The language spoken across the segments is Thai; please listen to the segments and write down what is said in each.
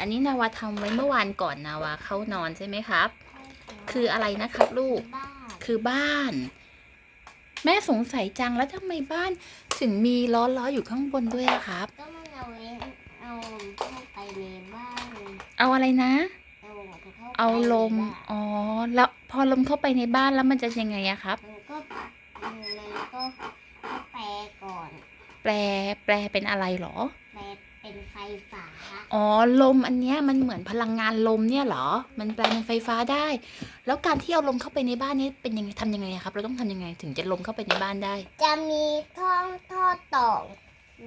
อันนี้นาวาทำไว้เมื่อวานก่อนนาวาเข้านอนใช่ไหมครับ คืออะไรนะครับลูกบ้านคือบ้าน แม่สงสัยจังแล้วทำไมบ้านถึงมีล้อล้ออยู่ข้างบนด้วยอะครับ ก็มันเอาไว้เอาเข้าไปในบ้านเอาอะไรนะ เอาเข้าไปเอาลมในบ้านอ๋อ แล้วพอลมเข้าไปในบ้านแล้วมันจะยังไงอะครับ มันก็มันก็ก็แปลก่อน แปลแปลเป็นอะไรหรอแปล เป็นไฟฟ้า อ๋อ ลมอันเนี้ยมันเหมือนพลังงานลมเนี่ยเหรอ มันแปลเป็นไฟฟ้าได้ แล้วการที่เอาลมเข้าไปในบ้านนี้เป็นยังไงทำยังไงอะครับ เราต้องทำยังไงถึงจะลมเข้าไปในบ้านได้ จะมีท่อท่อต่อ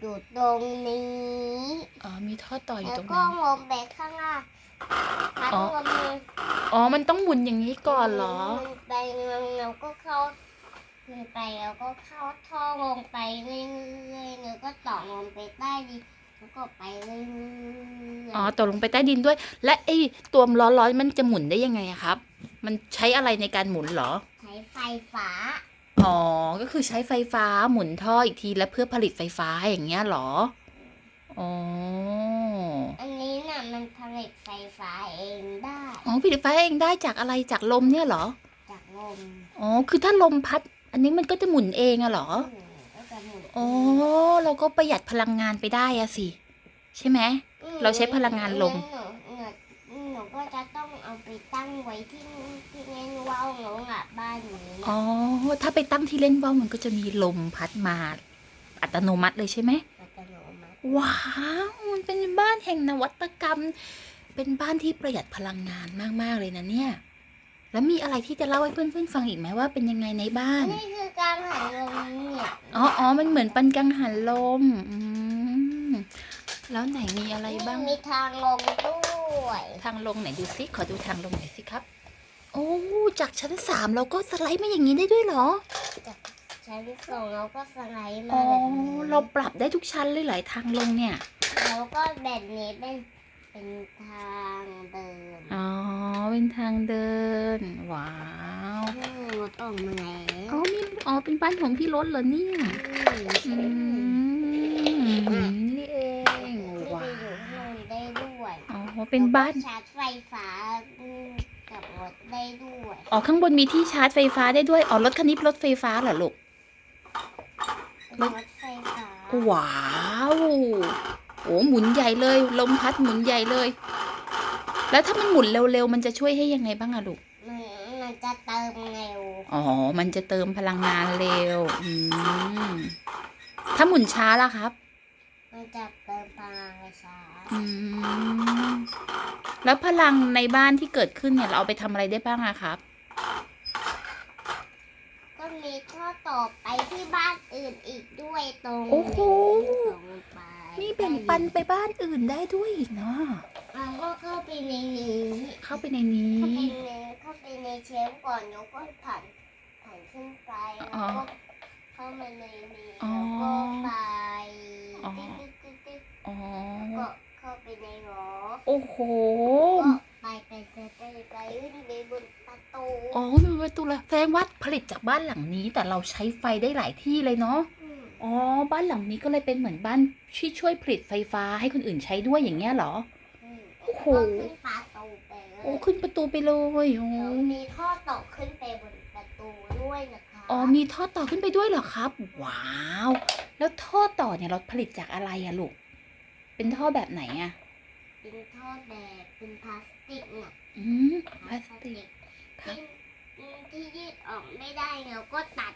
อยู่ตรงนี้อ๋อมีท่อต่ออยู่แล้วตรงก็นั้นลมไปข้างล่างพัดอ๋อลมมันอ๋อ มันต้องหมุนอย่างนี้ก่อนเหรอมันไปเราก็เข้าขึ้นไปแล้วก็เข้าท่อลงไปเรื่อยๆแล้วก็ต่อลงไปใต้ดิน แล้วก็ไปเรื่อยๆอ๋อตกลงไปใต้ดินด้วย และไอ้ตัวร้อนๆมันจะหมุนได้ยังไงอะครับ มันใช้อะไรในการหมุนเหรอ ใช้ไฟฟ้า อ๋อ ก็คือใช้ไฟฟ้าหมุนท่ออีกทีแล้วเพื่อผลิตไฟฟ้าอย่างเงี้ยเหรอ อ๋อ อันนี้น่ะมันผลิตไฟฟ้าเองได้ อ๋อผลิตไฟเองได้จากอะไรจากลมเนี่ยเหรอ จากลม อ๋อ คือถ้าลมพัด อันนี้มันก็จะหมุนเองอะเหรอ อืม ก็จะหมุนอ๋อเราก็ประหยัดพลังงานไปได้อะสิ ใช่ไหมอืมเราใช้พลังงานลมหนูหนูหนูก็จะต้องเอาไปตั้งไว้ที่ที่เล่นว่าวหนูอะบ้านนี้อ๋อ ถ้าไปตั้งที่เล่นว่าวมันก็จะมีลมพัดมา อัตโนมัติเลยใช่ไหมอัตโนมัติ ว้าวมันเป็นบ้านแห่งนวัตกรรม เป็นบ้านที่ประหยัดพลังงานมาก ๆ เลยนะเนี่ย แล้วมีอะไรที่จะเล่าให้เพื่อนๆฟังอีกไหมว่าเป็นยังไงในบ้านนี่คือการหันลมเนี่ยอ๋ออ๋อมันเหมือนปันกังหันลมอืมแล้วไหนมีอะไรบ้าง มีทางลงด้วย ทางลงไหนดูซิขอดูทางลงหน่อยสิครับ โอ้จากชั้นสามเราก็สไลด์มาอย่างนี้ได้ด้วยเหรอใช้ลูกโป่งแล้วก็สไลด์มาอ๋อแบบนี้เราปรับได้ทุกชั้นเลยเหลายทางลงเนี่ยแล้วก็แบบนี้เป็น เป็นทางเดินอ๋อ เป็นทางเดิน ว้าวอืมรถออกมาแล้วอ๋อมีอ๋อ เป็นบ้านของพี่รถเหรอเนี่ย อืมนี่เองขึ้นไปว้าอยู่ข้างบนได้ด้วยอ๋อ เป็นบ้านแล้วก็ชาร์จไฟฟ้าอืมกับรถได้ด้วย อ๋อ ข้างบนมีที่ชาร์จไฟฟ้าได้ด้วย อ๋อ รถคันนี้เป็นรถไฟฟ้าเหรอลูกเป็นรถไฟฟ้า ว้าว โอ้หมุนใหญ่เลย ลมพัดหมุนใหญ่เลย แล้วถ้ามันหมุนเร็วๆมันจะช่วยให้ยังไงบ้างอะลูกมันมันจะเติมเร็วอ๋อ มันจะเติมพลังงานเร็วอืมถ้าหมุนช้าล่ะครับ มันจะเติมพลังช้าอืมแล้วพลังในบ้านที่เกิดขึ้นเนี่ยเราเอาไปทำอะไรได้บ้างอะครับ ก็มีท่อต่อไปที่บ้านอื่นอีกด้วยตรงโอ้โหนี้ตรงไป นี่แบ่งปันไปบ้านอื่นได้ด้วยอีกเนาะเราก็เข้าไปในนี้เข้าไปในนี้ เข้าไปในเข้าไปในเชลฟ์ก่อนแล้วก็ผ่านผ่านขึ้นไปแล้วอ๋อก็เข้ามาในนี้อ๋อแล้วก็ไปอ๋อติ๊ดติ๊ดติ๊ดอ๋อก็เข้าไปในหอโอ้โหก็ไปไปไปไปไปขึ้นไปบนประตูอ๋อมีประตูเลยแสดงว่าผลิตจากบ้านหลังนี้ แต่เราใช้ไฟได้หลายที่เลยเนาะม อ๋อ บ้านหลังนี้ก็เลยเป็นเหมือนบ้านที่ช่วยผลิตไฟฟ้าให้คนอื่นใช้ด้วยอย่างเงี้ยเหรออืมโอ้โหก็ขึ้นประตูไปเลยโอ้ขึ้นประตูไปเลยโอ้แล้วมีท่อต่อขึ้นไปบนประตูด้วยนะคะอ๋อมีท่อต่อขึ้นไปด้วยเหรอครับ ว้าว แล้วท่อต่อเนี่ยเราผลิตจากอะไรอะลูก เป็นท่อแบบไหนอะเป็นท่อแบบเป็นพลาสติกน่ะอืมพลาสติกครับที่ที่ยืดออกไม่ได้แล้วก็ตัด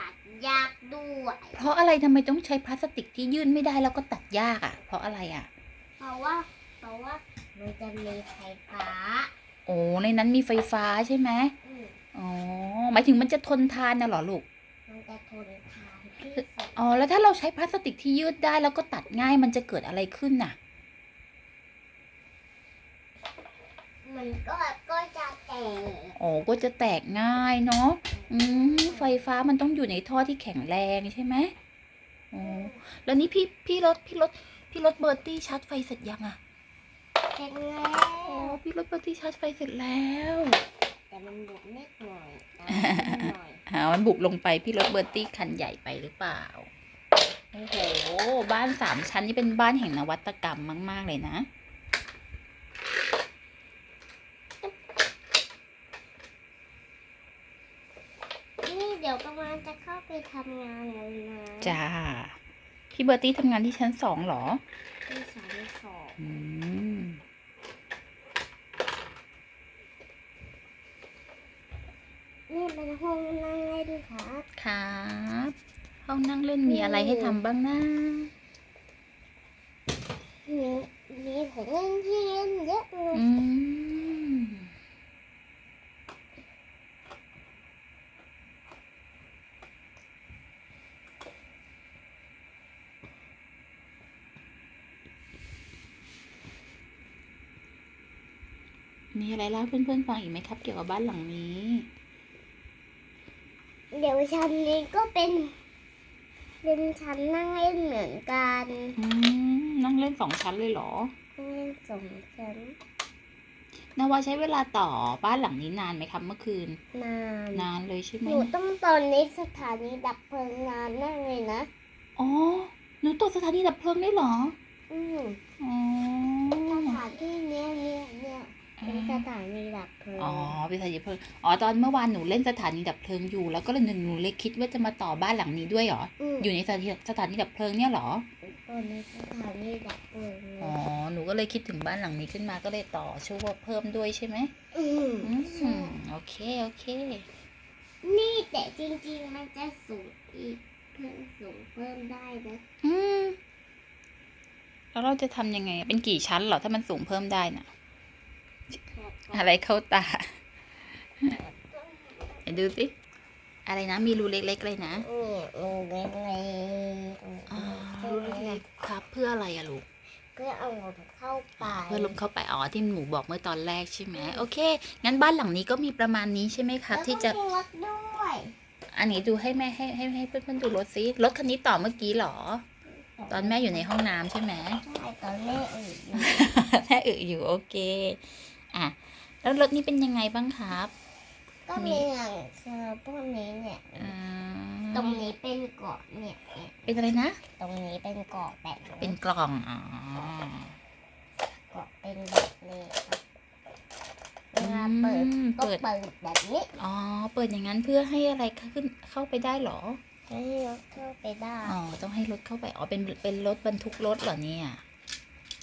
ตัดยากด้วย เพราะอะไรทำไมต้องใช้พลาสติกที่ยื่นไม่ได้แล้วก็ตัดยากอะเพราะอะไรอะเพราะว่า เพราะว่ามันจะมีไฟฟ้า โอ้ในนั้นมีไฟฟ้าใช่ไหมอืมอ๋อหมายถึงมันจะทนทานนะเหรอลูก มันจะทนทานที่สุดอ๋อแล้วถ้าเราใช้พลาสติกที่ยืดได้แล้วก็ตัดง่ายมันจะเกิดอะไรขึ้นน่ะ มันก็ก็จะ แตกอ๋อก็จะแตกง่ายเนาะอืมไฟฟ้ามันต้องอยู่ในท่อที่แข็งแรงใช่ไหมอ๋อแล้วนี่พี่พี่รถพี่รถพี่รถเบอร์ตี้ชาร์จไฟเสร็จยังอะเสร็จแล้อ๋อวพี่รถเบอร์ตี้ชาร์จไฟเสร็จแล้ว แต่มันบุกนิดหน่อยนะนิดหน่อยอ่ามันบุกลงไปพี่รถเบอร์ตี้คันใหญ่ไปหรือเปล่าโอ้โห บ้านสามชั้นนี่เป็นบ้านแห่งนวัตกรรมมาก ๆ เลยนะานจะเข้าไปทำงานแล้วนะจ้าพี่เบอร์ตี้ทำงานที่ชั้นสองเหรอที่สามสองอืมนี่เป็นห้องนั่งเล่นครับ ครับ ห้องนั่งเล่นมีอะไรให้ทำบ้างนะ มีมีของเล่นที่เล่นเยอะเลย อืม มีอะไรเล่าให้เพื่อนๆฟังอีกไหมครับ เกี่ยวกับบ้านหลังนี้ เดี๋ยวชั้นนี้ก็เป็น เป็นชั้นนั่งเล่นเหมือนกันอืมนั่งเล่นสองชั้นเลยเหรอ นั่งเล่นสองชั้นนาวาใช้เวลาต่อบ้านหลังนี้นานไหมครับเมื่อคืน นานนานเลยใช่ไหมหนูต้องตอนนี้สถานีดับเพลิงนานมากเลยนะ อ๋อ หนูตรวจสถานีดับเพลิงได้เหรอ อืมอ๋อสถานที่เนี้ยเนี่ยเนี่ย เป็นสถานีดับเพลิงอ๋อเป็นสถานีดับเพลิงอ๋อตอนเมื่อวานหนูเล่นสถานีดับเพลิงอยู่ แล้วก็เลยหนูเลยคิดว่าจะมาต่อบ้านหลังนี้ด้วยเหรอมอยู่ในสถานีสถานีดับเพลิงเนี่ยเหรอตอนนี้สถานีดับเพลิงเลยอ๋อหนูก็เลยคิดถึงบ้านหลังนี้ขึ้นมาก็เลยต่อช่วเพิ่มด้วยใช่ไหมอืมอืใช่มโอเคโอเค นี่แต่จริงๆมันจะสูงอีกเพิ่มสูงเพิ่มได้นะอืมแล้วเราจะทำยังไง เป็นกี่ชั้นเหรอถ้ามันสูงเพิ่มได้น่ะ อะไรเข้าตาไหนดูสิ อะไรนะ มีรูเล็กๆเลยนะนี่รูเล็กๆอ๋อรูเล็กๆครับ เพื่ออะไรอะลูก เพื่อเอาลมเข้าไป เพื่อลมเข้าไป อ๋อ ที่หนูบอกเมื่อตอนแรกใช่ไหม โอเค งั้นบ้านหลังนี้ก็มีประมาณนี้ใช่ไหมครับ ที่จะแล้วก็มีรถด้วยอันนี้ดูให้แม่ให้ให้ให้เพื่อนๆดูรถซิรถคันนี้ต่อเมื่อกี้เหรอ ตอนแม่อยู่ในห้องน้ำใช่ไหมใช่ตอนแม่อื่นอยู่แม่อึอยู่โอเค อะ แล้วรถนี้เป็นยังไงบ้างครับ ก็มีหลังเซอร์พวกนี้เนี่ย อ่าตรงนี้เป็นเกาะเนี่ยเนี่ยเป็นอะไรนะ ตรงนี้เป็นเกาะแบบเป็นกล่องอ๋อเกาะเป็นแบบนี้ครับเวลาเปิดอืมก็เปิดเปิดแบบนี้อ๋อเปิดอย่างนั้นเพื่อให้อะไรขึ้นเข้าไปได้เหรอให้รถเข้าไปได้อ๋อต้องให้รถเข้าไปอ๋อเป็นเป็นรถบรรทุกรถเหรอเนี่ย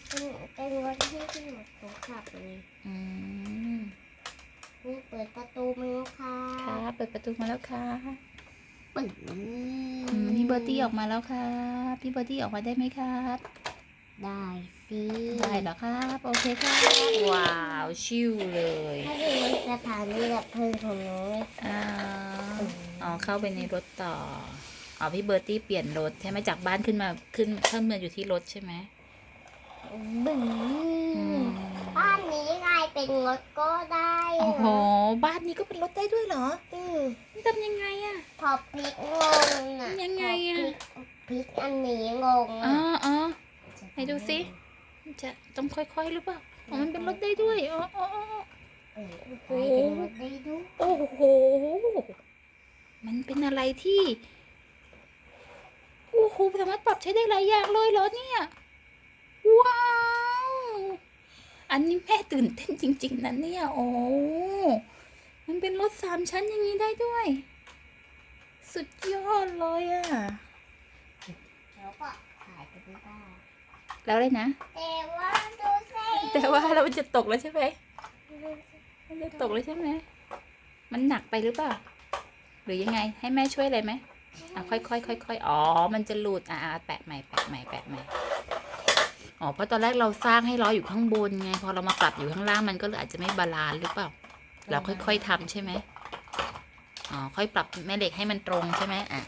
เป็นเป็นรถที่ที่หมดตัวขับเลยอืมนี่ เปิดประตูมาแล้วค่ะครับเปิดประตูมาแล้วค่ะปึ้งอืมพี่เบอร์ตี้ออกมาแล้วค่ะพี่เบอร์ตี้ออกมาได้ไหมครับ ได้สิได้แล้วครับโอเคครับว้าวชิวเลยถ้าเป็นสถานีดับเพลิงของหนูอ่าอ๋อเข้าไปในรถต่ออ๋อพี่เบอร์ตี้เปลี่ยนรถใช่ไหมจากบ้านขึ้นมาขึ้นขึ้นมาอยู่ที่รถใช่ไหมบึ้งอืม บ้านนี้กลายเป็นรถก็ได้โอ้โห บ้านนี้ก็เป็นรถได้ด้วยเหรออืมทำยังไงอะพอพลิกงงอะยังไงอะพอพลิกพลิกอันนี้งงอ๋ออะอ๋อให้ดูสิจะต้องค่อยๆหรือเปล่าอ๋อมันเป็นรถได้ด้วยอ๋ออ๋ออ๋อเออกลายเป็นรถได้ด้วยโอ้โห มันเป็นอะไรที่โอ้โหสามารถปรับใช้ได้หลายอย่างเลยเหรอเนี่ย ว้าว อันนี้แม่ตื่นเต้นจริง ๆนะเนี่ยโอ้มันเป็นรถสามชั้นอย่างนี้ได้ด้วย สุดยอดเลยอะแล้วก็ขายกันไม่ได้แล้วเลยนะ แต่ว่าดูสิแต่ว่าเราจะตกแล้วใช่ไหมมันจะตกเลยใช่ไหมมันหนักไปหรือเปล่า หรือยังไงให้แม่ช่วยอะไรไหมอะค่อยๆค่อยๆอ๋อ มันจะหลุดอะอะแปะใหม่แปะใหม่แปะใหม่ อ๋อเพราะตอนแรกเราสร้างให้ล้ออยู่ข้างบนไง พอเรามากลับอยู่ข้างล่างมันก็เลยอาจจะไม่บาลานซ์หรือเปล่า เราค่อยๆทำใช่ไหมอ๋อค่อยปรับแม่เหล็กให้มันตรงใช่ไหมอะ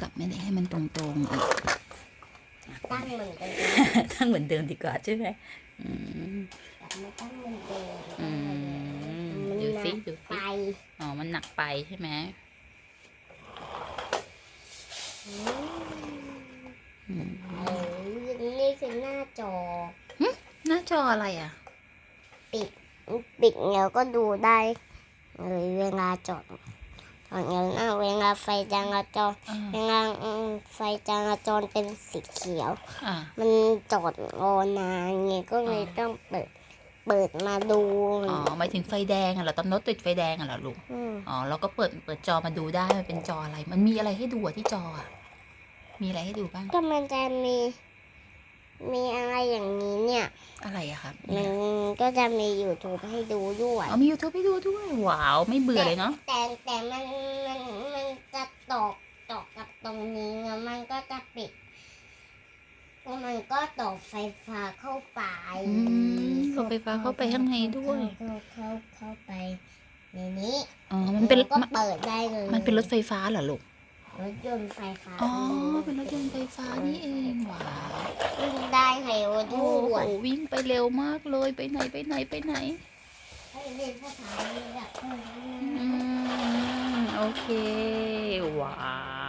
ปรับแม่เหล็กให้มันตรงๆอะตั้งเหมือนกันตั้งเหมือนเดิมดีกว่าใช่ไหมอืมแต่ไม่ตั้งเหมือนเดิมอืมมันดูหนัสิกดูไปสิอ๋อมันหนักไปใช่ไหม อืม อืม เออนี่คือหน้า จอ หน้าจออะไรอะปิดแล้วก็ดูได้เลยเวลาจอดตอนนี้นะเวลาไฟจราจรอ่า เวลาอืมไฟจราจรเป็นสีเขียว อ่ามันจอดรอนานไงก็เลยอ่า ต้องเปิดปเปิดมาดูอ๋อหมายถึงไฟแดงอะเหรอตอนรถติดไฟแดงอะเหรอลูกมอ๋อเราก็เปิดเปิดจอมาดูได้มันเป็นจออะไร มันมีอะไรให้ดูอะที่จออะมีอะไรให้ดูบ้าง ก็มันจะมี มีอะไรอย่างนี้เนี่ย อะไรอะครับมันก็จะมี YouTube ให้ดูด้วยอ๋อมี YouTube ให้ดูด้วย ว้าว ไม่เบื่อเลยเนาะ แต่แต่มันมันมันจะตกตกกับตรงนี้แล้วมันก็จะปิดแล้วมันก็ตกไฟฟ้าเข้าไปอืมเข้าไฟฟ้าเข้าไปข้างในด้วย เข้าเข้าเข้าไปในนี้ อ๋อ มันเป็นแล้วก็มันเปิดได้เลย มันเป็นรถไฟฟ้าเหรอลูก รถยนต์ไฟฟ้าอ๋อ เป็นรถยนต์ไฟฟ้านี่เองว้าววิ่งได้เร็วโอ้ด้โหวยวิ่งไปเร็วมากเลยไปไหนไปไหนไปไหนให้เรียนภาษาอังกฤษอืมโอเคว้าว